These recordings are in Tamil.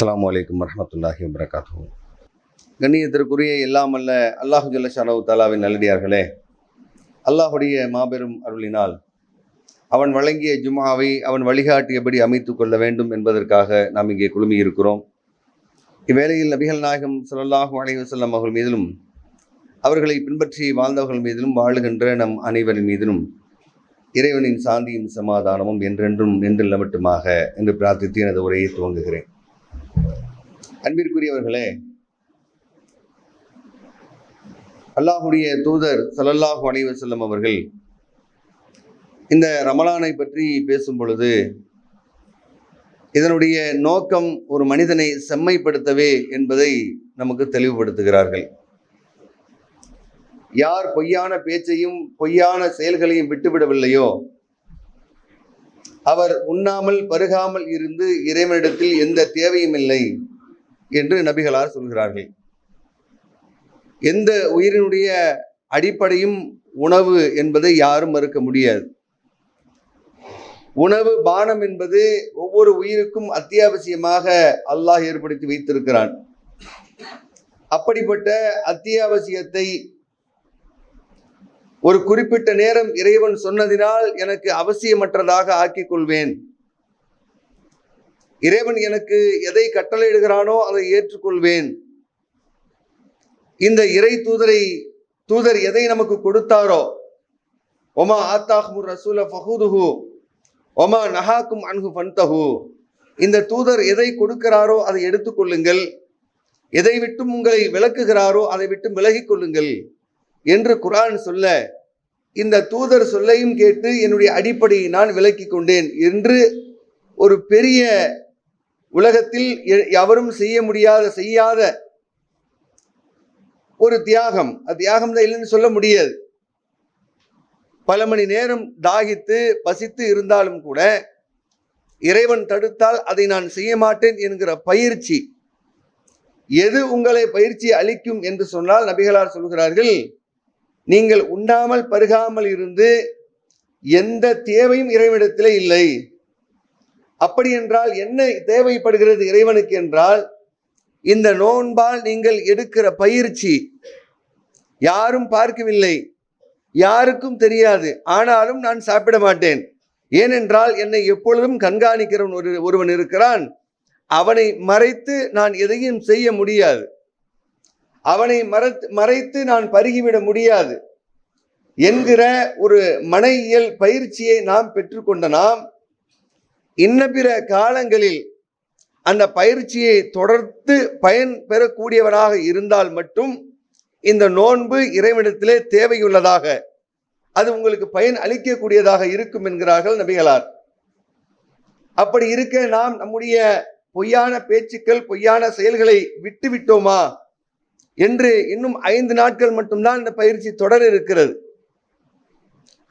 அஸ்லாம் வலைக்கம் வரமத்துல்லாஹி வபரகாத்துஹு. கண்ணியத்திற்குரிய எல்லாம் அல்ல அல்லாஹு ஜல்ல ஷானவு தாலாவின் நல்லடியார்களே அல்லாஹுடைய மாபெரும் அருளினால் அவன் வழங்கிய ஜுமாவை அவன் வழிகாட்டியபடி அமைத்து கொள்ள வேண்டும் என்பதற்காக நாம் இங்கே குழுமியிருக்கிறோம். இவ்வேளையில் நபிகள் நாயகம் ஸல்லல்லாஹு அலைவசல்லம் அவர்கள் மீதிலும் அவர்களை பின்பற்றி வாழ்ந்தவர்கள் மீதிலும் வாழுகின்ற நம் அனைவரின் மீதிலும் இறைவனின் சாந்தியும் சமாதானமும் என்றென்றும் நின்றில்ல மட்டுமாக என்று பிரார்த்தித்து எனது உரையை துவங்குகிறேன். அன்பிற்குரியவர்களே அல்லாஹுடைய தூதர் ஸல்லல்லாஹு அனைவர் செல்லும் அவர்கள் இந்த ரமலானை பற்றி பேசும் பொழுது இதனுடைய நோக்கம் ஒரு மனிதனை செம்மைப்படுத்தவே என்பதை நமக்கு தெளிவுபடுத்துகிறார்கள். யார் பொய்யான பேச்சையும் பொய்யான செயல்களையும் விட்டுவிடவில்லையோ அவர் உண்ணாமல் பருகாமல் இருந்து இறைவனிடத்தில் எந்த தேவையும் இல்லை. என்று நபிகளார் சொல்கிறார்கள். எந்த உயிரினுடைய அடிப்படையும் உணவு என்பதை யாரும் மறுக்க முடியாது. உணவு பானம் என்பது ஒவ்வொரு உயிருக்கும் அத்தியாவசியமாக அல்லாஹ் ஏற்படுத்தி வைத்திருக்கிறான். அப்படிப்பட்ட அத்தியாவசியத்தை ஒரு குறிப்பிட்ட நேரம் இறைவன் சொன்னதினால் எனக்கு அவசியமற்றதாக ஆக்கிக் கொள்வேன். இறைவன் எனக்கு எதை கட்டளையிடுகிறானோ அதை ஏற்றுக்கொள்வேன். இந்த இறை தூதரை தூதர் எதை நமக்கு கொடுத்தாரோ? ஒமா ஆத்தாஹ்முர் ரசூல ஃபஹூதுஹு ஒமா நஹாக்கும் அன்ஹு ஃபன்தஹு. இந்த தூதர் எதை கொடுக்கிறாரோ அதை எடுத்துக்கொள்ளுங்கள் எதை விட்டும் உங்களை விளக்குகிறாரோ அதை விட்டும் விலகிக் கொள்ளுங்கள் என்று குரான் சொல்ல இந்த தூதர் சொல்லையும் கேட்டு என்னுடைய அடிப்படையை நான் விலக்கி கொண்டேன் என்று ஒரு பெரிய உலகத்தில் எ- எவரும் செய்ய முடியாத செய்யாத ஒரு தியாகம். அது தியாகம் தான் இல்லைன்னு சொல்ல முடியாது. பல மணி நேரம் தாகித்து பசித்து இருந்தாலும் கூட இறைவன் தடுத்தால் அதை நான் செய்ய மாட்டேன் என்கிற பயிற்சி. எது உங்களை பயிற்சி அளிக்கும் என்று சொன்னால் நபிகளார் சொல்கிறார்கள் நீங்கள் உண்ணாமல் பருகாமல் இருந்து எந்த தேவையும் இறைவனிடத்திலே இல்லை. அப்படி என்றால் என்ன தேவைப்படுகிறது இறைவனுக்கு என்றால் இந்த நோன்பால் நீங்கள் எடுக்கிற பயிற்சி யாரும் பார்க்கவில்லை. யாருக்கும் தெரியாது. ஆனாலும் நான் சாப்பிட மாட்டேன். ஏனென்றால் என்னை எப்பொழுதும் கண்காணிக்கிறவன் ஒரு ஒருவன் இருக்கிறான். அவனை மறைத்து நான் எதையும் செய்ய முடியாது. அவனை மறைத்து மறைத்து நான் பருகிவிட முடியாது. என்கிற ஒரு மனையியல் பயிற்சியை நாம் பெற்றுக்கொண்ட நாம் இன்ன பிற காலங்களில் அந்த பயிற்சியை தொடர்ந்து பயன் பெறக்கூடியவனாக இருந்தால் மட்டும் இந்த நோன்பு இறைவனிடத்திலே தேவையுள்ளதாக அது உங்களுக்கு பயன் அளிக்கக்கூடியதாக இருக்கும் என்கிறார்கள் நபிகளார். அப்படி இருக்க நாம் நம்முடைய பொய்யான பேச்சுக்கள் பொய்யான செயல்களை விட்டு விட்டோமா என்று இன்னும் ஐந்து நாட்கள் மட்டும்தான் இந்த பயிற்சி தொடர இருக்கிறது.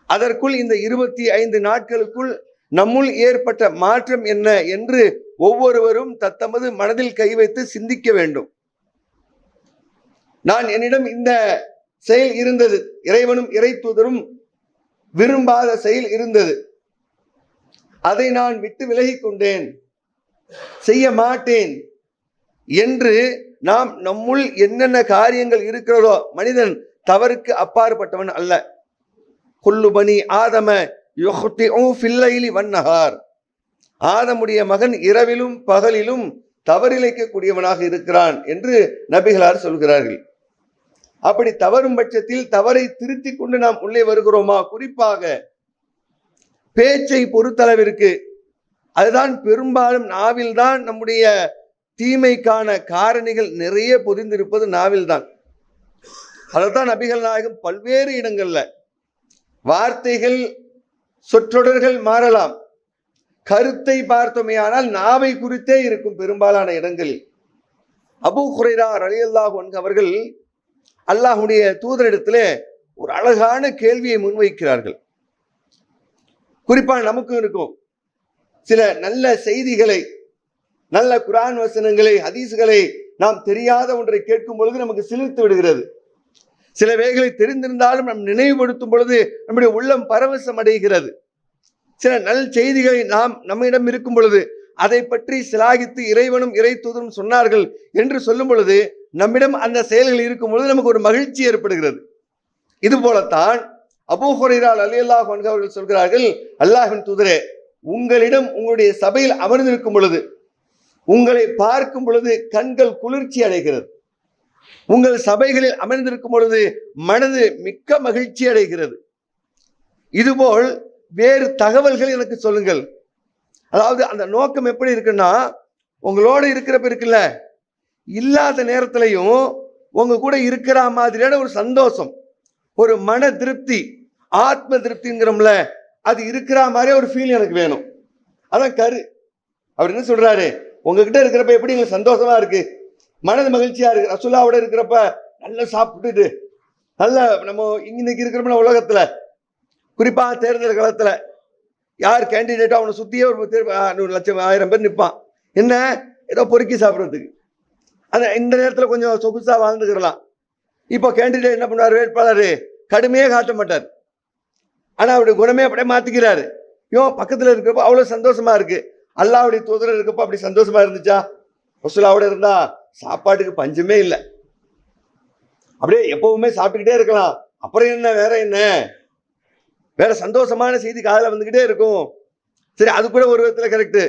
அதற்குள் இந்த இருபத்தி ஐந்து நாட்களுக்குள் நம்முள் ஏற்பட்ட மாற்றம் என்ன என்று ஒவ்வொருவரும் தத்தமது மனதில் கை வைத்து சிந்திக்க வேண்டும். நான் என்னிடம் இந்த செயல் இருந்தது. இறைவனும் இறை தூதரும் விரும்பாத செயல் இருந்தது. அதை நான் விட்டு விலகிக்கொண்டேன் செய்ய மாட்டேன் என்று நாம் நம்முள் என்னென்ன காரியங்கள் இருக்கிறதோ மனிதன் தவறுக்கு அப்பாற்பட்டவன் அல்ல. கொல்லுபனி ஆதம ஃபில்லைலி வன்னஹார் ஆதமுடைய மகன் இரவிலும் பகலிலும் தவறிழைக்கக்கூடியவனாக இருக்கிறான் என்று நபிகளார் சொல்கிறார்கள். அப்படி தவறும் பட்சத்தில் தவறை திருத்திக் கொண்டு நாம் உள்ளே வருகிறோமா? குறிப்பாக பேச்சை பொறுத்தளவிற்கு அதுதான் பெரும்பாலும் நாவில்தான் நம்முடைய தீமைக்கான காரணிகள் நிறைய பொதிந்திருப்பது நாவில்தான். அதைத்தான் நபிகள் நாயகம் பல்வேறு இடங்கள்ல வார்த்தைகள் சொற்றொடர்கள் மாறலாம். கருத்தை பார்த்தோமேயானால் நாவை குறித்தே இருக்கும் பெரும்பாலான இடங்களில் அபு ஹுரைரா ரலியல்லாஹ் அவர்கள் அல்லாஹுடைய தூதரிடத்திலே ஒரு அழகான கேள்வியை முன்வைக்கிறார்கள். குறிப்பாக நமக்கும் இருக்கும். சில நல்ல செய்திகளை நல்ல குரான் வசனங்களை ஹதீஸ்களை நாம் தெரியாத ஒன்றை கேட்கும் பொழுது நமக்கு சிலிர்த்து விடுகிறது. சில வேகளை தெரிந்திருந்தாலும் நம் நினைவுபடுத்தும் பொழுது நம்முடைய உள்ளம் பரவசம் அடைகிறது. சில நல் செய்திகளை நாம் நம்மிடம் இருக்கும் பொழுது அதை பற்றி சிலாகித்து இறைவனும் இறை தூதரும் சொன்னார்கள் என்று சொல்லும் பொழுது நம்மிடம் அந்த செயல்கள் இருக்கும் பொழுது நமக்கு ஒரு மகிழ்ச்சி ஏற்படுகிறது. இது போலத்தான் அபூ ஹுரைரால் அலி அல்லாஹ் அவர்கள் சொல்கிறார்கள் அல்லாஹின் தூதரே உங்களிடம் உங்களுடைய சபையில் அமர்ந்திருக்கும் பொழுது உங்களை பார்க்கும் பொழுது கண்கள் குளிர்ச்சி அடைகிறது. உங்கள் சபைகளில் அமர்ந்திருக்கும் பொழுது மனது மிக்க மகிழ்ச்சி அடைகிறது. இதுபோல் வேறு தகவல்கள் எனக்கு சொல்லுங்கள். அதாவது அந்த நோக்கம் எப்படி இருக்குன்னா உங்களோட இருக்கிறப்ப இருக்குல்ல இல்லாத நேரத்திலையும் உங்க கூட இருக்கிற மாதிரியான ஒரு சந்தோஷம் ஒரு மன திருப்தி ஆத்ம திருப்திங்கிறோம்ல அது இருக்கிற மாதிரியே ஒரு ஃபீல் எனக்கு வேணும். அதான் கரு. அவர் என்ன சொல்றாரு? உங்ககிட்ட இருக்கிறப்ப எப்படி எங்களுக்கு சந்தோஷமா இருக்கு? மனது மகிழ்ச்சியா இருக்கு. ரசுல்லாவோட இருக்கிறப்ப நல்லா சாப்பிட்டுட்டு நல்ல நம்ம இன்னைக்கு இருக்கிறோம்ல உலகத்துல. குறிப்பாக தேர்தல் காலத்தில் யார் கேண்டிடேட்டோ அவனை சுற்றியே ஒரு தேர்- நூறு லட்சம் ஆயிரம் பேர் நிற்பான் என்ன? ஏதோ பொறுக்கி சாப்பிட்றதுக்கு. அந்த இந்த நேரத்தில் கொஞ்சம் சொகுசாக வாழ்ந்துக்கிறலாம். இப்போ கேண்டிடேட் என்ன பண்ணுவார்? வேட்பாளர். கடுமையே காட்ட மாட்டார். ஆனால் அவருடைய குணமே அப்படியே மாற்றிக்கிறாரு இவன் பக்கத்தில் இருக்கிறப்போ அவ்வளோ சந்தோஷமா இருக்கு. அல்லாவுடைய தூதர் இருக்கப்போ அப்படி சந்தோஷமா இருந்துச்சா? ரசூலாவோட இருந்தா சாப்பாட்டுக்கு பஞ்சமே இல்லை. அப்படியே எப்பவுமே சாப்பிட்டுக்கிட்டே இருக்கலாம். அப்புறம் என்ன வேற என்ன? வேற சந்தோஷமான செய்தி காதில் வந்துக்கிட்டே இருக்கும். சரி அது கூட ஒரு விதத்தில் கரெக்டு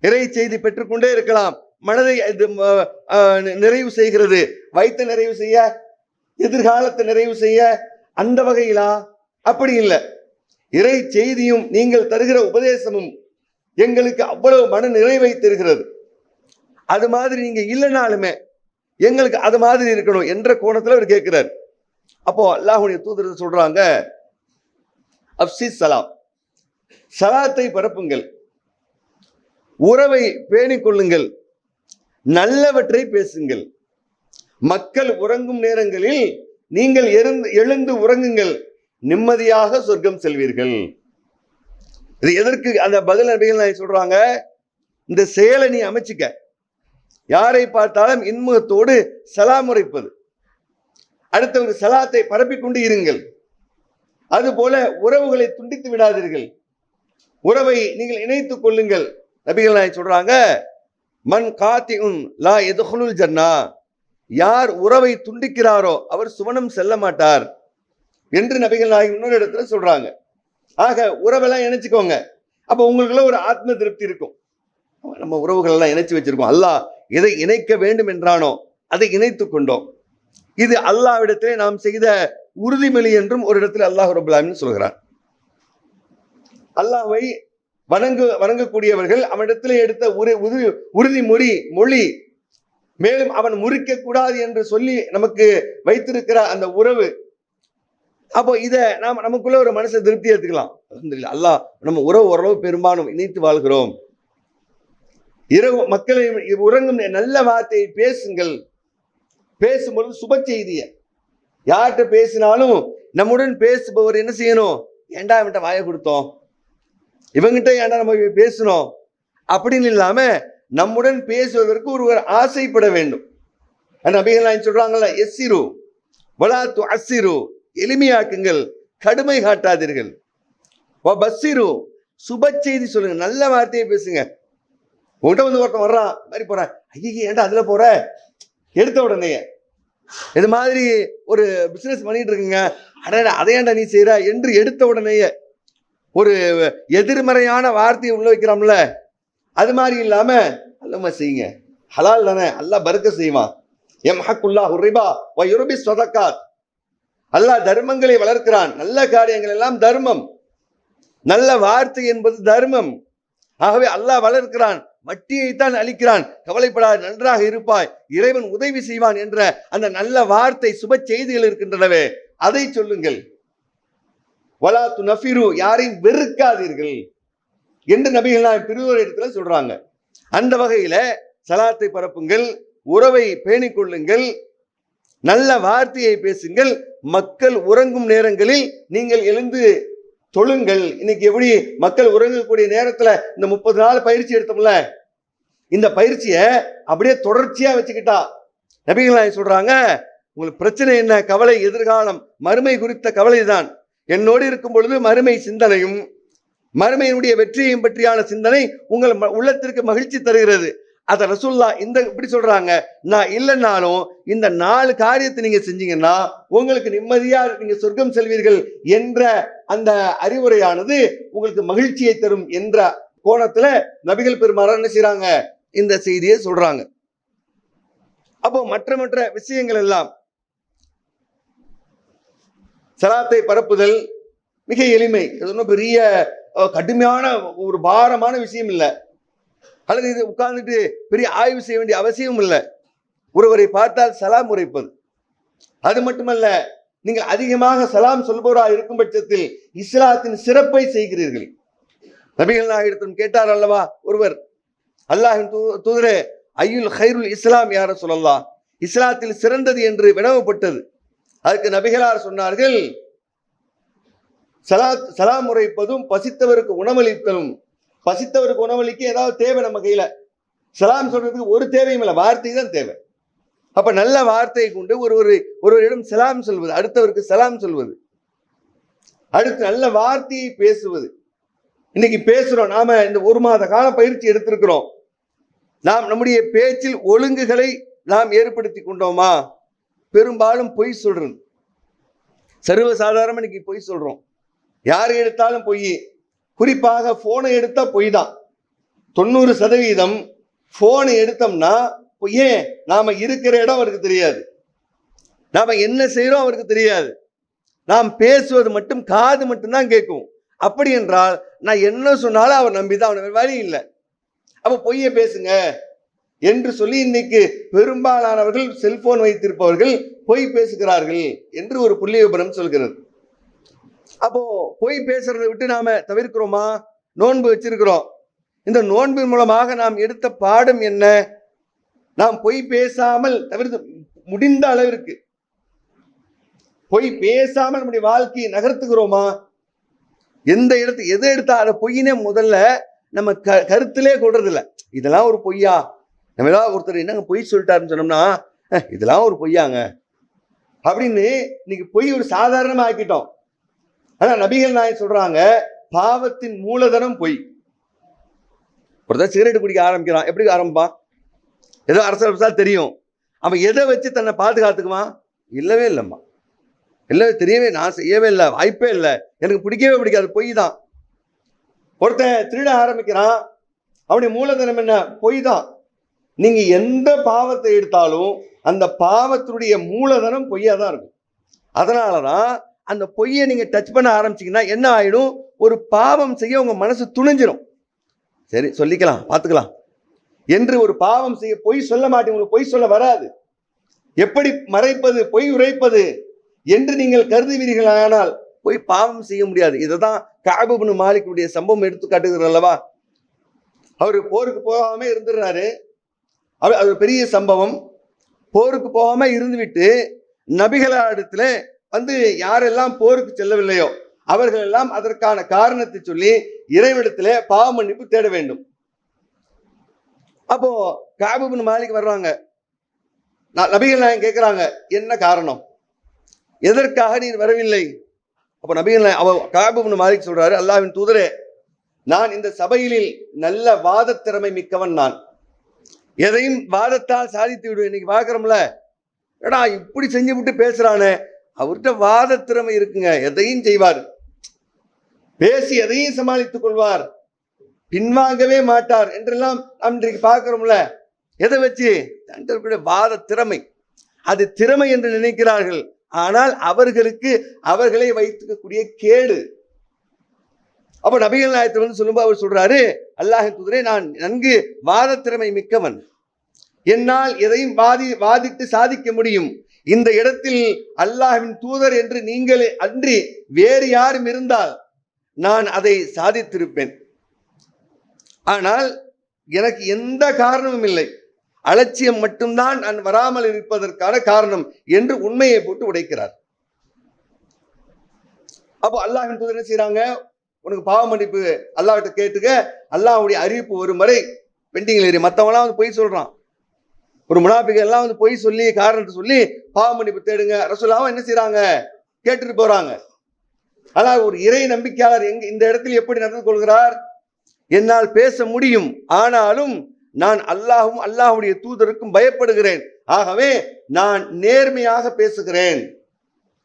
இறை செய்தி பெற்றுக்கொண்டே இருக்கலாம். மனதை இது, நிறைவு செய்கிறது. வைத்த நிறைவு செய்ய எதிர்காலத்தை நிறைவு செய்ய அந்த வகையிலா? அப்படி இல்லை. இறை செய்தியும் நீங்கள் தருகிற உபதேசமும் எங்களுக்கு அவ்வளவு மன நிறைவை தருகிறது. அது மாதிரி நீங்க இல்லைனாலுமே எங்களுக்கு அது மாதிரி இருக்கணும் என்ற கோணத்தில் அவர் கேட்கிறார். அப்போ அல்லாஹுடைய தூதர் சொல்றாங்க? அப்சி சலாம். சலாத்தை பரப்புங்கள். உறவை பேணிக் கொள்ளுங்கள். நல்லவற்றை பேசுங்கள். மக்கள் உறங்கும் நேரங்களில் நீங்கள் எழுந்து எழுந்து உறங்குங்கள். நிம்மதியாக சொர்க்கம் செல்வீர்கள். இது எதற்கு அந்த பதில் நபிகள் சொல்றாங்க? இந்த செயலை நீ அமைச்சுக்க. யாரை பார்த்தாலும் இன்முகத்தோடு சலாமுரைப்பது அடுத்தவங்க சலாத்தை பரப்பிக் கொண்டு இருங்கள். அதுபோல உறவுகளை துண்டித்து விடாதீர்கள். உறவை நீங்கள் இணைத்துக் கொள்ளுங்கள். நபிகள் நாயகம் சொல்றாங்க காத்தி உன் லா எதுகுலுல் ஜன்னா. யார் உறவை துண்டிக்கிறாரோ அவர் சுவனம் செல்ல மாட்டார் என்று நபிகள் நாயகம் இன்னொரு இடத்துல சொல்றாங்க. ஆக உறவெல்லாம் இணைச்சுக்கோங்க. அப்போ உங்களுக்குள்ள ஒரு ஆத்ம திருப்தி இருக்கும். நம்ம உறவுகள் எல்லாம் இணைச்சு வச்சிருக்கோம். அல்லாஹ் எதை இணைக்க வேண்டும் என்றானோ அதை இணைத்துக் கொண்டோம். இது அல்லாவிடத்திலே நாம் செய்த உறுதிமொழி என்றும் ஒரு இடத்துல அல்லாஹ் ரபுல்லாமின் சொல்கிறான். அல்லாஹை வணங்கு வணங்கக்கூடியவர்கள் அவனிடத்தில் எடுத்த உரு உறுதி உறுதிமொழி மொழி மேலும் அவன் முறிக்க கூடாது என்று சொல்லி நமக்கு வைத்திருக்கிற அந்த உறவு. அப்போ இதை நாம் நமக்குள்ள ஒரு மனசை திருப்தி எடுத்துக்கலாம் அல்லாஹ் நம்ம உறவு ஓரளவு பெரும்பாலும் இணைத்து வாழ்கிறோம். இரவு மக்களை உறங்கும் நல்ல வார்த்தையை பேசுங்கள். பேசும்பொழுது சுப செய்திய. யார்கிட்ட பேசினாலும் நம்முடன் பேசுபவர் என்ன செய்யணும்? ஏன்டா இவன்கிட்ட வாயை கொடுத்தோம்? இவங்கிட்ட ஏன்டா நம்ம பேசணும் அப்படின்னு இல்லாம நம்முடன் பேசுவதற்கு ஒருவர் ஆசைப்பட வேண்டும். நபிகள் சொல்றாங்கல்ல எஸ்ஸிரு வலாத்து அசிரு எளிமையாக்குங்கள் கடுமை காட்டாதீர்கள். வ பஸ்ஸிரு சுப செய்தி சொல்லுங்க நல்ல வார்த்தையை பேசுங்க. உங்கள்கிட்ட வந்து ஒருத்தன் வர்றான். மாதிரி போகிறேன் ஐயே ஏன்டா அதில் போகிற எடுத்த உடனே. இது மாதிரி ஒரு பிஸ்னஸ் பண்ணிட்டு இருக்குங்க. அடடா அதை ஏன்டா நீ செய்கிற என்று எடுத்த உடனேயே ஒரு எதிர்மறையான வார்த்தையை உள்ள வைக்கிறோம்ல. அது மாதிரி இல்லாமல் அல்லமா செய்யுங்க. ஹலால் தானே. அல்லாஹ் பருக்க செய்வான். எம் ஹக்குல்லா ஹுரிபா வ யுருபி சொதக்காத் அல்லாஹ் தர்மங்களை வளர்க்கிறான். நல்ல காரியங்கள் எல்லாம் தர்மம். நல்ல வார்த்தை என்பது தர்மம். ஆகவே அல்லாஹ் வளர்க்கிறான். வட்டியைத்தான் அளிக்கிறான். கவலைப்படாது நன்றாக இருப்பாய். இறைவன் உதவி செய்வான் என்ற அந்த நல்ல வார்த்தை சுப செய்திகள் இருக்கின்றனவே. அதை சொல்லுங்கள். வலா துனஃபிரு யாரையும் வெறுக்காதீர்கள் என்று நபிகள் நான் பிரிவுரை இடத்துல சொல்றாங்க. அந்த வகையில சலாத்தை பரப்புங்கள் உறவை பேணிக் கொள்ளுங்கள் நல்ல வார்த்தையை பேசுங்கள். மக்கள் உறங்கும் நேரங்களில் நீங்கள் எழுந்து தொழுங்கள். இன்னைக்கு எப்படி மக்கள் உறங்கக்கூடிய நேரத்துல இந்த முப்பது நாள் பயிற்சி எடுத்தோம்ல? இந்த பயிற்சியை அப்படியே தொடர்ச்சியாக வச்சுக்கிட்டா. நபிகள் சொல்கிறாங்க உங்களுக்கு பிரச்சனை என்ன? கவலை எதிர்காலம். மறுமை குறித்த கவலை தான். என்னோடு இருக்கும் பொழுது மறுமை சிந்தனையும் மறுமையினுடைய வெற்றியையும் பற்றியான சிந்தனை உங்கள் ம- உள்ளத்திற்கு மகிழ்ச்சி தருகிறது. அதை ரசுல்லா இந்த இப்படி சொல்றாங்க நான் இல்லைன்னாலும் இந்த நாலு காரியத்தை நீங்க செஞ்சீங்கன்னா உங்களுக்கு நிம்மதியா நீங்க சொர்க்கம் செல்வீர்கள் என்ற அந்த அறிவுரையானது உங்களுக்கு மகிழ்ச்சியை தரும் என்ற கோணத்துல நபிகள் பெருமாறார் என்ன செய்றாங்க இந்த செய்தியை சொல்றாங்க. அப்போ மற்ற மற்ற விஷயங்கள் எல்லாம் சலாத்தை பரப்புதல் மிக எளிமை. இது ஒன்றும் பெரிய கடுமையான ஒரு பாரமான விஷயம் இல்லை. அல்லது இது உட்கார்ந்துட்டு பெரிய ஆய்வு செய்ய வேண்டிய அவசியம் இல்லை. ஒருவரை பார்த்தால் சலாம் உரைப்பது. அது மட்டுமல்ல நீங்கள் அதிகமாக சலாம் சொல்பவராக இருக்கும் பட்சத்தில் இஸ்லாத்தின் சிறப்பை செய்கிறீர்கள். நபிகள் நாயகத்திடம் கேட்டார் அல்லவா ஒருவர் அல்லாஹின் தூ தூதரே ஐயுல் ஹைருல் இஸ்லாம் யார சொல்லலாம் இஸ்லாத்தில் சிறந்தது என்று வினவப்பட்டது. அதுக்கு நபிகளார் சொன்னார்கள் சலாத் சலாம் முறைப்பதும் பசித்தவருக்கு உணவளித்தலும் பசித்தவருக்கு உணவளிக்க ஏதாவது தேவை நம்ம கையில்? சலாம் சொல்றதுக்கு ஒரு தேவையும் இல்லை வார்த்தை தான் தேவை. அப்போ நல்ல வார்த்தையை கொண்டு ஒரு ஒரு ஒருவரிடம் சலாம் சொல்வது அடுத்தவருக்கு சலாம் சொல்வது. அடுத்து நல்ல வார்த்தையை பேசுவது. இன்னைக்கு பேசுகிறோம் நாம இந்த ஒரு மாத கால பயிற்சி எடுத்திருக்கிறோம். நாம் நம்முடைய பேச்சில் ஒழுங்குகளை நாம் ஏற்படுத்தி கொண்டோமா? பெரும்பாலும் பொய் சொல்றது சர்வசாதாரணமா இன்னைக்கு பொய் சொல்றோம். யார் எடுத்தாலும் பொய். குறிப்பாக போனை எடுத்தா பொய் தான். தொண்ணூறு சதவீதம் போனை எடுத்தோம்னா பொய். ஏன்? நாம இருக்கிற இடம் அவருக்கு தெரியாது. நாம என்ன செய்யறோம் அவருக்கு தெரியாது. நாம் பேசுவது மட்டும் காது மட்டும்தான் கேட்கும். அப்படி என்றால் நான் என்ன சொன்னாலும் அவர் நம்பிதான். அவன் வழி இல்லை. அப்போ பொய்யை பேசுங்க. என்று சொல்லி இன்னைக்கு பெரும்பாலானவர்கள் செல்போன் வைத்திருப்பவர்கள் பொய் பேசுகிறார்கள் என்று ஒரு புள்ளி விபரம் சொல்கிறது. அப்போ பொய் பேசுறதை விட்டு நாம தவிர்க்கிறோமா? நோன்பு வச்சிருக்கிறோம். இந்த நோன்பின் மூலமாக நாம் எடுத்த பாடம் என்ன? நாம் பொய் பேசாமல் தவிர்த்து முடிந்த அளவிற்கு. பொய் பேசாமல் நம்முடைய வாழ்க்கையை நகர்த்துகிறோமா? எந்த இடத்து எதை எடுத்தா அதை பொய்னே முதல்ல நம்ம க கருத்திலே கொடுறதில்ல இதெல்லாம் ஒரு பொய்யா? நம்ம ஏதாவது ஒருத்தர் என்னங்க பொய் சொல்லிட்டாருன்னு சொன்னோம்னா இதெல்லாம் ஒரு பொய்யாங்க. அப்படின்னு இன்னைக்கு பொய் ஒரு சாதாரணமாக ஆக்கிட்டோம். ஆனால் நபிகள் நாயகம் சொல்கிறாங்க பாவத்தின் மூலதனம் பொய். ஒருத்தர் சிகரெட் குடிக்க ஆரம்பிக்கிறான். எப்படி ஆரம்பிப்பான்? ஏதோ அரசு தெரியும். அவன் எதை வச்சு தன்னை பாதுகாத்துக்குவான்? இல்லவே இல்லைம்மா. இல்லை தெரியவே நான் செய்யவே இல்லை வாய்ப்பே இல்லை. எனக்கு பிடிக்கவே பிடிக்காது பொய் தான். ஒருத்தன் திருட ஆரம்பிக்கிறான். அவனுடைய மூலதனம் என்ன? பொய் தான் நீங்க எந்த பாவத்தை எடுத்தாலும் அந்த பாவத்தினுடைய மூலதனம் பொய்யா தான் இருக்கும். அதனால தான் அந்த பொய்யை நீங்க டச் பண்ண ஆரம்பிச்சீங்கன்னா என்ன ஆயிடும்? ஒரு பாவம் செய்ய உங்க மனசு துணிஞ்சிடும் சரி சொல்லிக்கலாம் பார்த்துக்கலாம். என்று ஒரு பாவம் செய்ய பொய் சொல்ல மாட்டேன் உங்களுக்கு பொய் சொல்ல வராது. எப்படி மறைப்பது பொய் உரைப்பது என்று நீங்கள் கருதுவீர்களானால் போய் பாவம் செய்ய முடியாது. இதை தான் காபுபனு மாலிக்குடைய சம்பவம் எடுத்து காட்டுகிறது அல்லவா? அவர் போருக்கு போகாம இருந்துடுறாரு. அவர் அது ஒரு பெரிய சம்பவம். போருக்கு போகாம இருந்துவிட்டு நபிகளிடத்துல வந்து யாரெல்லாம் போருக்கு செல்லவில்லையோ அவர்கள் எல்லாம் அதற்கான காரணத்தை சொல்லி இறைவனிடத்திலே பாவ மன்னிப்பு தேட வேண்டும். அப்போ காபுபின் மாலிக் வர்றாங்க. நபிகள் நாயகம் கேட்கிறாங்க என்ன காரணம்? எதற்காக நீர் வரவில்லை? அப்போ நபிகள் அவ காபுபின் மாலிக் சொல்றாரு அல்லாவின் தூதரே நான் இந்த சபையிலில் நல்ல வாதத் திறமை மிக்கவன் நான். எதையும் வாதத்தால் சாதித்து விடுவேன் இன்னைக்கு பார்க்குறோம்ல ஏடா இப்படி செஞ்சு விட்டு பேசுறானே. அவர்கிட்ட வாத திறமை இருக்குங்க. எதையும் செய்வார். பேசி எதையும் சமாளித்துக் கொள்வார். பின்வாங்கவே மாட்டார். என்றெல்லாம் நாம் இன்றைக்கு பார்க்கிறோம்ல எதை வச்சு? தண்டர்களுடைய வாத திறமை அது திறமை என்று நினைக்கிறார்கள். ஆனால் அவர்களுக்கு அவர்களை வைத்துக்கக்கூடிய கேடு. அப்ப நபிகள் நாயத்தவன் சொல்லும்போது அவர் சொல்றாரு அல்லாஹின் தூதரே நான் நன்கு வாத திறமை மிக்கவன். என்னால் எதையும் வாதி வாதிட்டு சாதிக்க முடியும். இந்த இடத்தில் அல்லாஹின் தூதர் என்று நீங்களே அன்றி வேறு யாரும் இருந்தால் நான் அதை சாதித்திருப்பேன். ஆனால் எனக்கு எந்த காரணமும் இல்லை. அலட்சியம் மட்டும்தான் நான் வராமல் இருப்பதற்கான காரணம் என்று உண்மையை போட்டு உடைக்கிறார். அப்போ அல்லாஹின் தூதர் என்ன செய்யறாங்க உனக்கு பாவ மன்னிப்பு அல்லாஹ்கிட்ட கேட்டுக்க அல்லாஹ்வுடைய அறிவிப்பு வரும் வரை பெண்டிங்கில் ஏறி மற்றவங்களாம் வந்து பொய் சொல்றான். ஒரு முனாபிகள் எல்லாம் வந்து பொய் சொல்லி காரணத்தை சொல்லி பாவ மன்னிப்பு தேடுங்க. ரசூலாவும் என்ன செய்யறாங்க கேட்டுட்டு போறாங்க. ஆனால் ஒரு இறை நம்பிக்கையாளர் எங்க இந்த இடத்தில் எப்படி நடந்து கொள்கிறார்? என்னால் பேச முடியும். ஆனாலும் நான் அல்லாஹும் அல்லாஹுடைய தூதருக்கும் பயப்படுகிறேன். ஆகவே நான் நேர்மையாக பேசுகிறேன்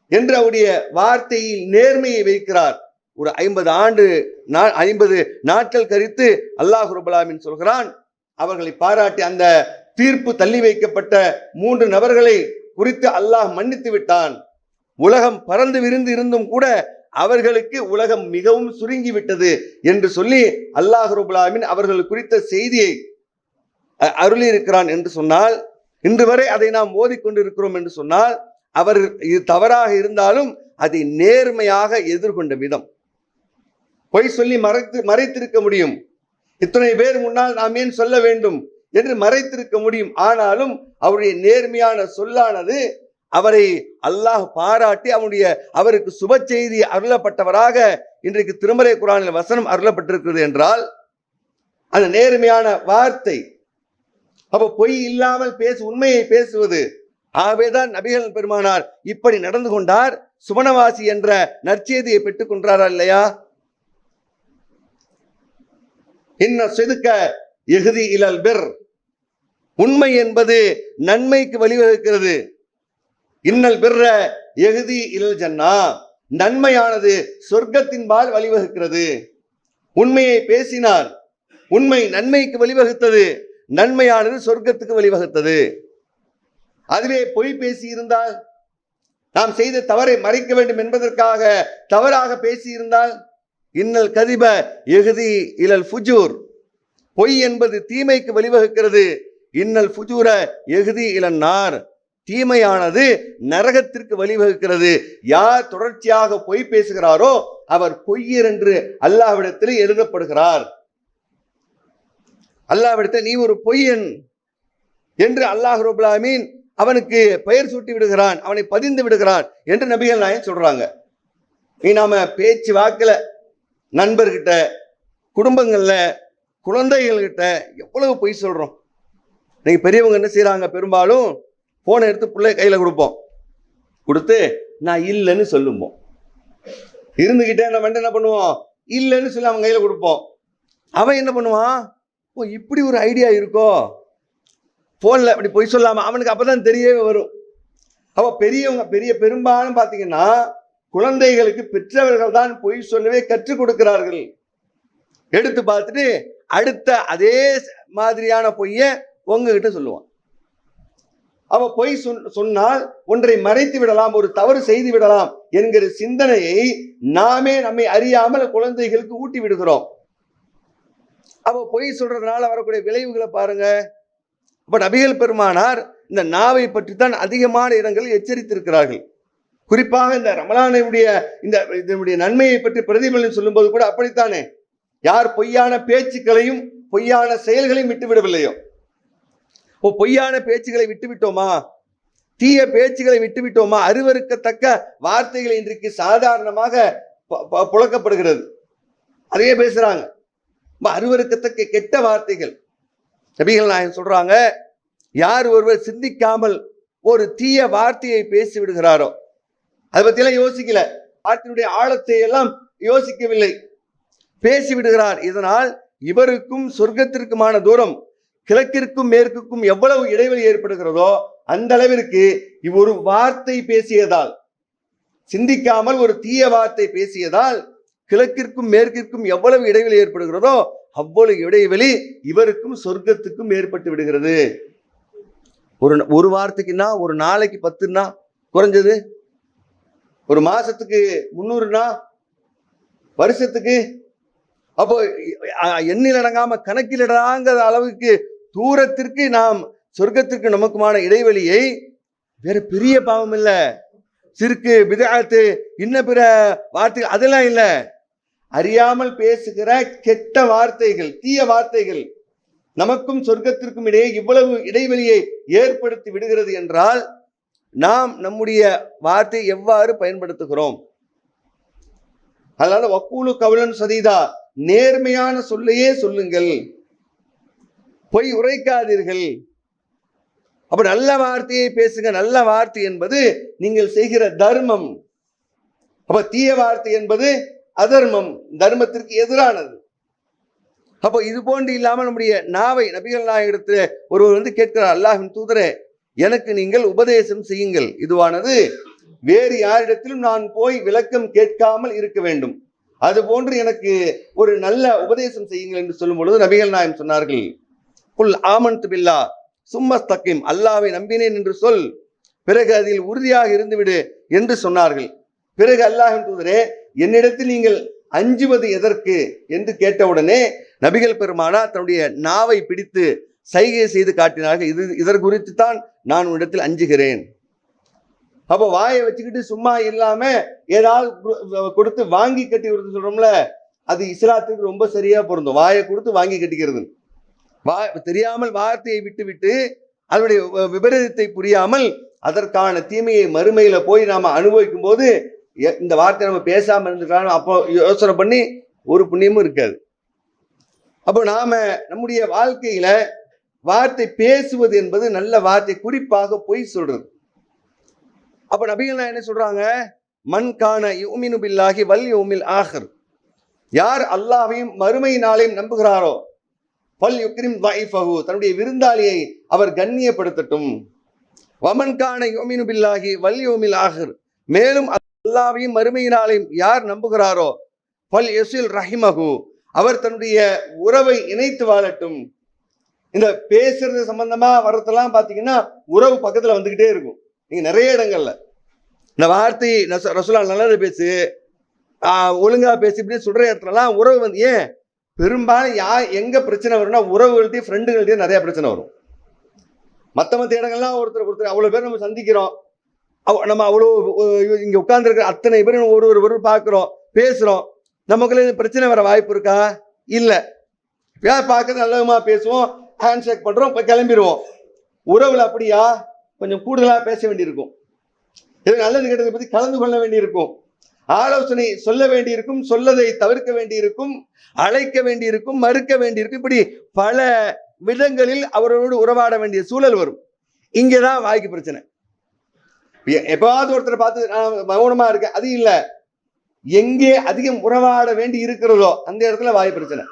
என்று அவருடைய வார்த்தையில் நேர்மையை வைக்கிறார். ஒரு ஐம்பது ஆண்டு நா- ஐம்பது நாட்கள் கழித்து அல்லாஹ் ரபுல்லாமின் சொல்கிறான் அவர்களை பாராட்டி அந்த தீர்ப்பு தள்ளி வைக்கப்பட்ட மூன்று நபர்களை குறித்து அல்லாஹ் மன்னித்து விட்டான். உலகம் பறந்து விரிந்து இருந்தும் கூட அவர்களுக்கு உலகம் மிகவும் சுருங்கிவிட்டது என்று சொல்லி அல்லாஹ் ரபுல்லாமின் அவர்கள் குறித்த செய்தியை அருளி இருக்கிறான் என்று சொன்னால் இன்று வரை அதை நாம் ஓதிக்கொண்டிருக்கிறோம் என்று சொன்னால் அவர் இது தவறாக இருந்தாலும் அதை நேர்மையாக எதிர்கொண்ட விதம். பொய் சொல்லி மறைத்து மறைத்திருக்க முடியும். இத்தனை பேர் முன்னால் நாம் ஏன் சொல்ல வேண்டும் என்று மறைத்திருக்க முடியும். ஆனாலும் அவருடைய நேர்மையான சொல்லானது அவரை அல்லாஹ் பாராட்டி அவனுடைய அவருக்கு சுப செய்தி அருளப்பட்டவராக இன்றைக்கு திருமறை குரானில் வசனம் அருளப்பட்டிருக்கிறது என்றால் அந்த நேர்மையான வார்த்தை அப்ப பொய் இல்லாமல் பேசு உண்மையை பேசுவது. ஆகவேதான் நபிகள் பெருமானார் இப்படி நடந்து கொண்டார். சுமணவாசி என்ற நற்செய்தியை பெற்றுக் கொண்டாரா இல்லையா? இன்ன செதுக்க எகுதி இலல் பெர். உண்மை என்பது நன்மைக்கு வழிவகுக்கிறது இன்னல் பெர்ற எகுதி இலல் ஜன்னா. நன்மையானது சொர்க்கத்தின்பால் வழிவகுக்கிறது. உண்மையை பேசினார். உண்மை நன்மைக்கு வழிவகுத்தது. நன்மையானது சொர்க்கத்துக்கு வழிவகுத்தது. அதுவே பொய் பேசி இருந்தால் நாம் செய்த தவறை மறைக்க வேண்டும் என்பதற்காக தவறாக பேசி இருந்தால் இன்னல் கதிப எகுதி இலல் ஃபுஜூர். பொய் என்பது தீமைக்கு வழிவகுக்கிறது. இன்னல் ஃபுஜூர எகுதி இலன் தீமையானது நரகத்திற்கு வழிவகுக்கிறது. யார் தொடர்ச்சியாக பொய் பேசுகிறாரோ அவர் பொய்யர் என்று அல்லாவிடத்தில் எழுதப்படுகிறார். அல்லாவிடத்த நீ ஒரு பொய்யன் என்று அல்லாஹ் ரபுல்லாமீன் அவனுக்கு பெயர் சூட்டி விடுகிறான் அவனை பதிந்து விடுகிறான் என்று நபிகள் நாயன் சொல்றாங்க. நீ நாம பேச்சு வாக்கில் நண்பர்கிட்ட குடும்பங்களில் குழந்தைகள்கிட்ட எவ்வளவு பொய் சொல்கிறோம் நீங்க பெரியவங்க என்ன செய்கிறாங்க பெரும்பாலும் ஃபோனை எடுத்து பிள்ளை கையில் கொடுப்போம். கொடுத்து நான் இல்லைன்னு சொல்லுவோம் இருந்துக்கிட்டே நம்ம என்ன பண்ணுவோம்? இல்லைன்னு சொல்லி அவன் கையில் கொடுப்போம். அவன் என்ன பண்ணுவான்? ஓ இப்படி ஒரு ஐடியா இருக்கோ? ஃபோனில் அப்படி பொய் சொல்லாமல் அவனுக்கு அப்பதான் தெரியவே வரும். அப்போ பெரியவங்க பெரிய பெரும்பாலும் பார்த்தீங்கன்னா குழந்தைகளுக்கு பெற்றவர்கள் தான் பொய் சொல்லவே கற்றுக் கொடுக்கிறார்கள். எடுத்து பார்த்துட்டு அடுத்த அதே மாதிரியான பொய்யை உங்ககிட்ட சொல்லுவான். அவ பொய் சொன்- சொன்னால் ஒன்றை மறைத்து விடலாம் ஒரு தவறு செய்து விடலாம் என்கிற சிந்தனையை நாமே நம்மை அறியாமல் குழந்தைகளுக்கு ஊட்டி விடுகிறோம். அப்போ பொய் சொல்றதுனால வரக்கூடிய விளைவுகளை பாருங்க. அப்ப நபிகள் பெருமானார் இந்த நாவை பற்றி தான் அதிகமான இடங்களில் எச்சரித்திருக்கிறார்கள். குறிப்பாக இந்த ரமலானுடைய இந்த இதனுடைய நன்மையை பற்றி பிரதிபலன் சொல்லும்போது கூட அப்படித்தானே? யார் பொய்யான பேச்சுக்களையும் பொய்யான செயல்களையும் விட்டு விடவில்லையோ ஓ பொய்யான பேச்சுகளை விட்டுவிட்டோமா? தீய பேச்சுகளை விட்டுவிட்டோமா? அருவருக்கத்தக்க வார்த்தைகள் இன்றைக்கு சாதாரணமாக ப- புழக்கப்படுகிறது. அதையே பேசுறாங்க. ரொம்ப அருவருக்கத்தக்க கெட்ட வார்த்தைகள். நபிகள் நாயகம் சொல்றாங்க யார் ஒருவர் சிந்திக்காமல் ஒரு தீய வார்த்தையை பேசி விடுகிறாரோ அதை பத்தியெல்லாம் யோசிக்கல. வார்த்தையினுடைய ஆழத்தை எல்லாம் யோசிக்கவில்லை. பேசி விடுகிறார் இதனால் இவருக்கும் சொர்க்கத்திற்குமான தூரம் கிழக்கிற்கும் மேற்குக்கும் எவ்வளவு இடைவெளி ஏற்படுகிறதோ அந்த அளவிற்கு இவ்வொரு வார்த்தை பேசியதால் சிந்திக்காமல் ஒரு தீய வார்த்தை பேசியதால் கிழக்கிற்கும் மேற்கிற்கும் எவ்வளவு இடைவெளி ஏற்படுகிறதோ அவ்வளவு இடைவெளி இவருக்கும் சொர்க்கத்துக்கும் ஏற்பட்டு விடுகிறது. ஒரு ஒரு வாரத்துக்குன்னா ஒரு நாளைக்கு பத்துன்னா குறைஞ்சது? ஒரு மாசத்துக்கு முந்நூறுனா வருஷத்துக்கு? அப்போ எண்ணில் அடங்காம கணக்கிலிடாங்கிற அளவுக்கு தூரத்திற்கு நாம் சொர்க்கத்திற்கு நமக்குமான இடைவெளியை வேற பெரிய பாவம் இல்லை. சிறுக்கு விதாத்து இன்ன பிற வார்த்தை அதெல்லாம் இல்லை. அறியாமல் பேசுகிற கெட்ட வார்த்தைகள் தீய வார்த்தைகள் நமக்கும் சொர்க்கத்திற்கும் இடையே இவ்வளவு இடைவெளியை ஏற்படுத்தி விடுகிறது என்றால் நாம் நம்முடைய வார்த்தை எவ்வாறு பயன்படுத்துகிறோம்? அதனால வக்கூலு கவலன் சதீதா நேர்மையான சொல்லையே சொல்லுங்கள். பொய் உரைக்காதீர்கள். அப்ப நல்ல வார்த்தையை பேசுங்க. நல்ல வார்த்தை என்பது நீங்கள் செய்கிற தர்மம். அப்ப தீய வார்த்தை என்பது அதர்மம் தர்மத்திற்கு எதிரானது. அப்போ இது போன்று இல்லாமல் நம்முடைய நாவை நபிகள் நாயகத்தில் ஒருவர் வந்து கேட்கிறார் அல்லாஹின் தூதரே எனக்கு நீங்கள் உபதேசம் செய்யுங்கள். இதுவானது வேறு யாரிடத்திலும் நான் போய் விளக்கம் கேட்காமல் இருக்க வேண்டும். அது போன்று எனக்கு ஒரு நல்ல உபதேசம் செய்யுங்கள் என்று சொல்லும் பொழுது நபிகள் நாயம் சொன்னார்கள் புல் ஆமன் பில்லா சும்மஸ்தக்கிம் அல்லாவை நம்பினேன் என்று சொல். பிறகு அதில் உறுதியாக இருந்துவிடு என்று சொன்னார்கள். பிறகு அல்லாஹின் தூதரே என்னிடத்தில் நீங்கள் அஞ்சுவது எதற்கு என்று கேட்டவுடனே நபிகள் பெருமானா தன்னுடைய நாவை பிடித்து சைகை செய்து காட்டினார்கள். இது இதற்கு குறித்து தான் நான் உன்னிடத்தில் அஞ்சுகிறேன். அப்போ வாயை வச்சுக்கிட்டு சும்மா இல்லாம ஏதாவது கொடுத்து வாங்கி கட்டி கொடுத்து சொல்றோம்ல அது இஸ்லாத்துக்கு ரொம்ப சரியா பொருந்தும். வாயை கொடுத்து வாங்கி கட்டிக்கிறது. வா தெரியாமல் வார்த்தையை விட்டு விட்டு அதனுடைய விபரீதத்தை புரியாமல் அதற்கான தீமையை மறுமையில போய் நாம அனுபவிக்கும் போது இந்த வார்த்தை நம்ம பேசாம இருந்துக்கலாம் அப்போ யோசனை பண்ணி ஒரு புண்ணியமும் இருக்காது. அப்போ நாம நம்முடைய வாழ்க்கையில வார்த்தை பேசுவது என்பது நல்ல வார்த்தை குறிப்பாக பொய் சொல்றது. அப்ப நபிகள் என்ன சொல்றாங்க? மண் காண யூமினு பில்லாஹி வல் யூமில் ஆஹர். யார் அல்லாவையும் மறுமை நாளையும் நம்புகிறாரோ பல் யுக்ரிம் வைஃபஹு தன்னுடைய விருந்தாளியை அவர் கண்ணியப்படுத்தட்டும். வமன் காண யுமினு பில்லாஹி வல் யுமில் ஆஹர். மேலும் அல்லாவையும் மறுமையினாலையும் யார் நம்புகிறாரோ பல் யசில் ரஹிமகு அவர் தன்னுடைய உறவை இணைத்து வாழட்டும். இந்த பேசுறது சம்பந்தமா வர்றதெல்லாம் பார்த்தீங்கன்னா உறவு பக்கத்துல வந்துகிட்டே இருக்கும். நீங்க நிறைய இடங்கள்ல. இந்த வார்த்தை நச- நல்லது பேசு ஒழுங்காக ஒழுங்கா பேசி இப்படி சொல்ற இடத்துலலாம் உறவு வந்து ஏன்? பெரும்பாலும் யா எங்க பிரச்சனை வரும்னா உறவுகள்ட்டையும் ஃப்ரெண்டுகள்ட்டையும் நிறைய பிரச்சனை வரும். மற்ற மற்ற இடங்கள்லாம் ஒருத்தர் ஒருத்தர் அவ்வளோ பேர் நம்ம சந்திக்கிறோம். அவ- நம்ம அவ்வளோ இங்கே இங்க அத்தனை பேரும் ஒரு ஒரு ஒரு பார்க்குறோம் பேசுகிறோம் நமக்குள்ள பிரச்சனை வர வாய்ப்பு இருக்கா? இல்லை. யார் பார்க்கறது நல்லதுமா பேசுவோம் ஹேண்ட் ஷேக் பண்ணுறோம் இப்போ கிளம்பிடுவோம். உறவில் அப்படியா? கொஞ்சம் கூடுதலாக பேச வேண்டியிருக்கும். இது நல்லது கெட்டதை பற்றி கலந்து கொள்ள வேண்டியிருக்கும். ஆலோசனை சொல்ல வேண்டியிருக்கும் சொல்லதை தவிர்க்க வேண்டியிருக்கும் அழைக்க வேண்டியிருக்கும் மறுக்க வேண்டியிருக்கும். இப்படி பல விதங்களில் அவரோடு உறவாட வேண்டிய சூழல் வரும். இங்கே தான் வாய்க்கு பிரச்சனை. எப்பாவது ஒருத்தரை பார்த்து நான் மௌனமா இருக்கேன். அது இல்ல. எங்கே அதிகம் உறவாட வேண்டி இருக்கிறதோ அந்த இடத்துல வாய் பிரச்சனை.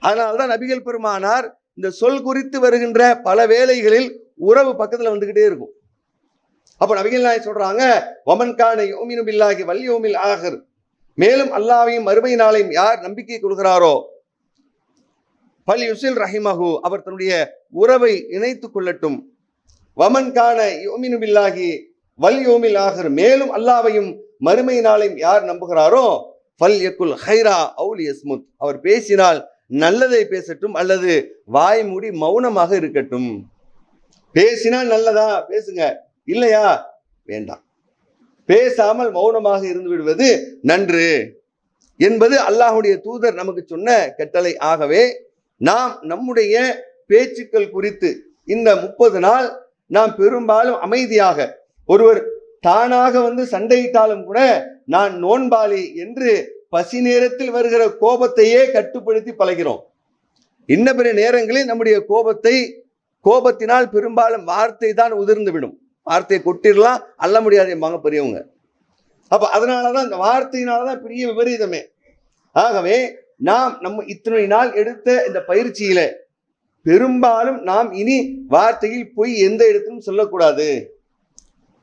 அதனால்தான் நபிகள் பெருமானார் இந்த சொல் குறித்து வருகின்ற பல வேலைகளில் உறவு பக்கத்துல வந்துகிட்டே இருக்கும். அப்ப நபிகள் நாய் சொல்றாங்க ஒமன் யோமினு பில்லாகி வல்யோமில் ஆகர் மேலும் அல்லாவையும் மறுமை நாளையும் யார் நம்பிக்கை கொள்கிறாரோ பல் யுசில் ரஹிமஹு அவர் தன்னுடைய உறவை இணைத்துக் கொள்ளட்டும். வமன் கான யோமினு பில்லாகி வல்யோமில் ஆகர் மேலும் அல்லாவையும் மறுமை நாளையும் யார் நம்புகிறாரோ? ஃபல் எக்குல் ஹைரா அவுல் எஸ்முத் அவர் பேசினால் நல்லதை பேசட்டும் அல்லது வாய் மூடி மௌனமாக இருக்கட்டும். பேசினால் நல்லதா? பேசுங்க. இல்லையா? வேண்டாம். பேசாமல் மௌனமாக இருந்து விடுவது நன்று. என்பது அல்லாஹுடைய தூதர் நமக்கு சொன்ன கட்டளை ஆகவே நாம் நம்முடைய பேச்சுக்கள் குறித்து இந்த முப்பது நாள் நாம் பெரும்பாலும் அமைதியாக ஒருவர் தானாக வந்து சண்டையிட்டாலும் கூட நான் நோன்பாளி என்று பசி நேரத்தில் வருகிற கோபத்தையே கட்டுப்படுத்தி பழகிறோம். இன்ன பிற நேரங்களில் நம்முடைய கோபத்தை கோபத்தினால் பெரும்பாலும் வார்த்தை தான் உதிர்ந்து விடும் வார்த்தையை கொட்டிடலாம் அள்ள முடியாது எம்பாங்க பெரியவங்க. அப்ப அதனாலதான் இந்த வார்த்தையினாலதான் பெரிய விபரீதமே. ஆகவே நாம் நம்ம இத்தனை நாள் எடுத்த இந்த பயிற்சியில பெரும்பாலும் நாம் இனி வார்த்தையில் பொய் எந்த இடத்திலும் சொல்லக்கூடாது.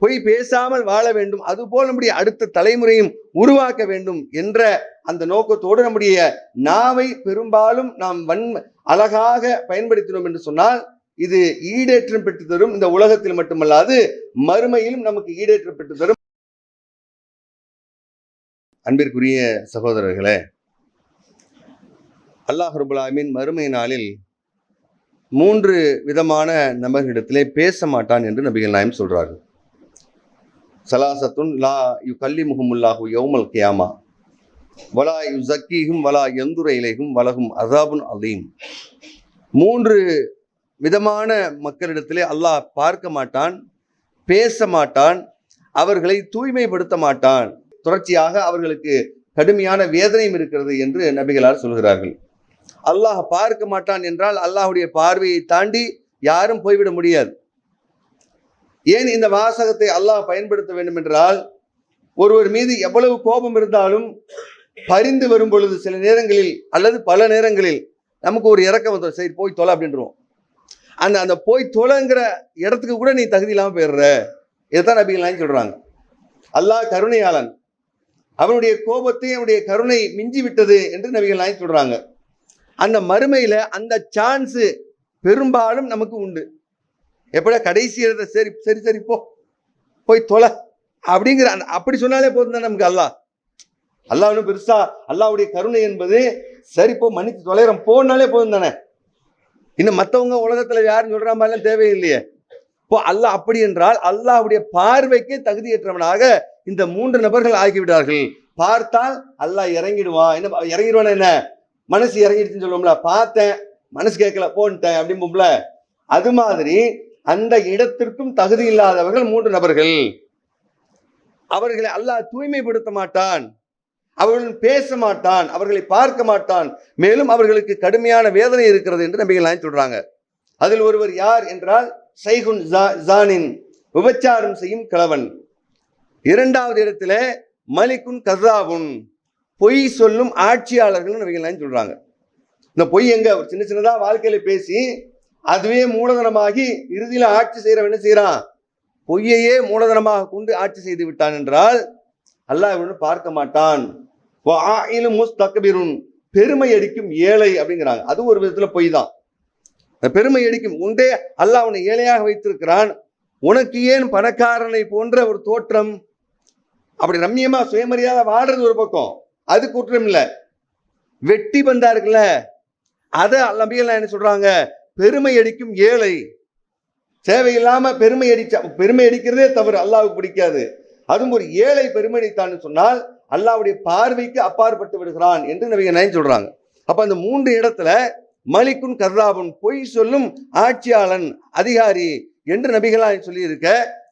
பொய் பேசாமல் வாழ வேண்டும். அதுபோல் நம்முடைய அடுத்த தலைமுறையும் உருவாக்க வேண்டும் என்ற அந்த நோக்கத்தோடு நம்முடைய நாவை பெரும்பாலும் நாம் வன் அழகாக பயன்படுத்தினோம் என்று சொன்னால் இது ஈடேற்றம் பெற்று தரும் இந்த உலகத்தில் மட்டுமல்லாது மறுமையிலும் நமக்கு ஈடேற்றம் பெற்று தரும். அன்பிற்குரிய சகோதரர்களே அல்லாஹ் ரபுல் மறுமை நாளில் மூன்று விதமான நபர்களிடத்திலே பேச மாட்டான் என்று நபிகள் நாயம் சொல்றார்கள். சலாசத்துன் லா யு கல்லி முகமுல்லாஹு யௌமல் கியாமா. வலா யு ஜக்கீகும் வலா எந்துர இலைகும் வலகும் அசாபுன் அலீம். மூன்று விதமான மக்களிடத்திலே அல்லாஹ் பார்க்க மாட்டான் பேச மாட்டான் அவர்களை தூய்மைப்படுத்த மாட்டான். தொடர்ச்சியாக அவர்களுக்கு கடுமையான வேதனையும் இருக்கிறது என்று நபிகளார் சொல்கிறார்கள். அல்லாஹ் பார்க்க மாட்டான் என்றால் அல்லாஹ்வுடைய பார்வையை தாண்டி யாரும் போய்விட முடியாது. ஏன் இந்த வாசகத்தை அல்லாஹ் பயன்படுத்த வேண்டும் என்றால் ஒருவர் மீது எவ்வளவு கோபம் இருந்தாலும் பரிந்து வரும் பொழுது சில நேரங்களில் அல்லது பல நேரங்களில் நமக்கு ஒரு இறக்கம் வந்துடும் சரி போய் தொலை அப்படின்றோம் அந்த அந்த போய் தொலைங்கிற இடத்துக்கு கூட நீ தகுதி இல்லாமல் போயிடுற. இதுதான் நபிகள்லாம் சொல்கிறாங்க அல்லாஹ் கருணையாளன். அவனுடைய கோபத்தை அவனுடைய கருணை மிஞ்சி விட்டது என்று நபிகள்லாம் சொல்கிறாங்க அந்த மறுமையில் அந்த சான்ஸு பெரும்பாலும் நமக்கு உண்டு. எப்படியா கடைசி இடத்த சரி சரி சரி போ. போய் தொலை. அப்படிங்கிற அந்த அப்படி சொன்னாலே போதும் தான் நமக்கு அல்லாஹ். அல்லாஹ் ஒன்றும் பெருசா அல்லாவுடைய கருணை என்பது சரி போ மன்னித்து தொலைகிறோம் போனாலே போதும் தானே. இன்னும் மற்றவங்க உலகத்துல யாரும் சொல்ற மாதிரிலாம் தேவையில்லையே. இப்போ அல்லாஹ் அப்படி என்றால் அல்லாஹ்வுடைய பார்வைக்கு தகுதியற்றவனாக இந்த மூன்று நபர்கள் ஆகிவிடார்கள் பார்த்தால் அல்லாஹ் இறங்கிடுவான் என்ன இறங்கிடுவான் என்ன? மனசு இறங்கிடுச்சுன்னு சொல்லுவோம்ல. பார்த்தேன் மனசு கேட்கல போன்ட்டேன் அப்படிம்போம்ல. அது மாதிரி அந்த இடத்திற்கும் தகுதி இல்லாதவர்கள் மூன்று நபர்கள். அவர்களை அல்லாஹ் தூய்மைப்படுத்த மாட்டான். அவர்களுடன் பேச மாட்டான். அவர்களை பார்க்க மாட்டான். மேலும் அவர்களுக்கு கடுமையான வேதனை இருக்கிறது என்று நபிகள் சொல்றாங்க. அதில் ஒருவர் யார் என்றால் சைகுன் ஜா- ஜானின். விபச்சாரம் செய்யும் கிழவன். இரண்டாவது இடத்துல மலிக்குன் கசாபுன். பொய் சொல்லும் ஆட்சியாளர்கள் நபிகள் சொல்றாங்க. இந்த பொய் எங்க? ஒரு சின்ன சின்னதாக வாழ்க்கையில பேசி அதுவே மூலதனமாகி இறுதியில் ஆட்சி செய்கிறவன் என்ன செய்கிறான் பொய்யையே மூலதனமாக கொண்டு ஆட்சி செய்து விட்டான் என்றால் அல்லாஹ் இவனு பார்க்க மாட்டான். முஸ்தக்பிருன். பெருமை அடிக்கும் ஏழை அப்படிங்கிறாங்க. அது ஒரு விதத்தில் பொய் தான். அந்த பெருமை அடிக்கும் உண்டே அல்லாஹ் அவனை ஏழையாக வைத்திருக்கிறான். உனக்கு ஏன் பணக்காரனை போன்ற ஒரு தோற்றம்? அப்படி ரம்மியமா சுயமரியாதை வாடுறது ஒரு பக்கம். அது குற்றம் இல்லை. வெட்டி பந்தா இருக்குல்ல அதை நபிகள் என்ன சொல்றாங்க? பெருமை அடிக்கும் ஏழை. தேவையில்லாம பெருமை அடிச்சா பெருமை அடிக்கிறதே தவறு அல்லாவுக்கு பிடிக்காது. அதுவும் ஒரு ஏழை பெருமை அடித்தான்னு சொன்னால் அல்லாஹ்வுடைய பார்வைக்கு அப்பாற்பட்டு விடுகிறான் என்று நபிகள் நாயகம் சொல்றாங்க. அப்ப அந்த மூன்று இடத்துல மலிக்குன் கர்தாபுன் பொய் சொல்லும் ஆட்சியாளன் அதிகாரி என்று நபிகளாய் சொல்லி இருக்க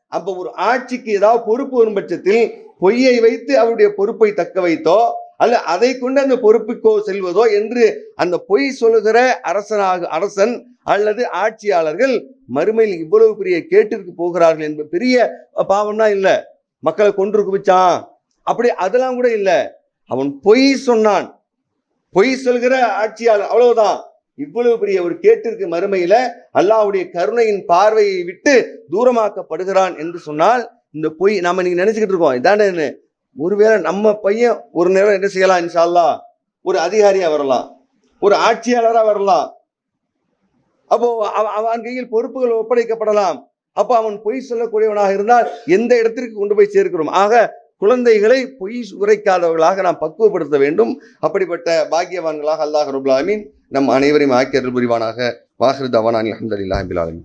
அப்ப ஒரு ஆட்சிக்கு ஏதாவது பொறுப்பு வரும் பட்சத்தில் பொய்யை வைத்து அவருடைய பொறுப்பை தக்க வைத்தோ அல்ல அதை கொண்டு அந்த பொறுப்புக்கோ செல்வதோ என்று அந்த பொய் சொல்லுகிற அரசனாக அரசன் அல்லது ஆட்சியாளர்கள் மறுமையில் இவ்வளவு பெரிய கேட்டிற்கு போகிறார்கள் என்பது பெரிய பாவம்னா இல்லை. மக்களை கொன்று குவிச்சான். அப்படி அதெல்லாம் கூட இல்லை. அவன் பொய் சொன்னான். பொய் சொல்கிற ஆட்சியாளர் அவ்வளவுதான். இவ்வளவு பெரிய ஒரு கேட்டிற்கு மறுமையில அல்லாவுடைய கருணையின் பார்வையை விட்டு தூரமாக்கப்படுகிறான் என்று சொன்னால் இந்த பொய் நாம நீங்க நினைச்சுக்கிட்டு இருக்கோம். இதான ஒருவேளை நம்ம பையன் ஒரு நேரம் என்ன செய்யலாம் இன்ஷால்லா ஒரு அதிகாரியா வரலாம். ஒரு ஆட்சியாளரா வரலாம். அப்போ அவ- அவன் கையில் பொறுப்புகள் ஒப்படைக்கப்படலாம். அப்போ அவன் பொய் சொல்லக்கூடியவனாக இருந்தால் எந்த இடத்திற்கு கொண்டு போய் சேர்க்கிறோம்? ஆக குழந்தைகளை பொய் உரைக்காதவர்களாக நாம் பக்குவப்படுத்த வேண்டும். அப்படிப்பட்ட பாக்கியவான்களாக அல்லாஹ் ரபுல்லாமின் நம் அனைவரையும் ஆக்கியர்கள் புரிவானாக. வாஹிர் தவானான் அஹமதுல்லாஹிபில்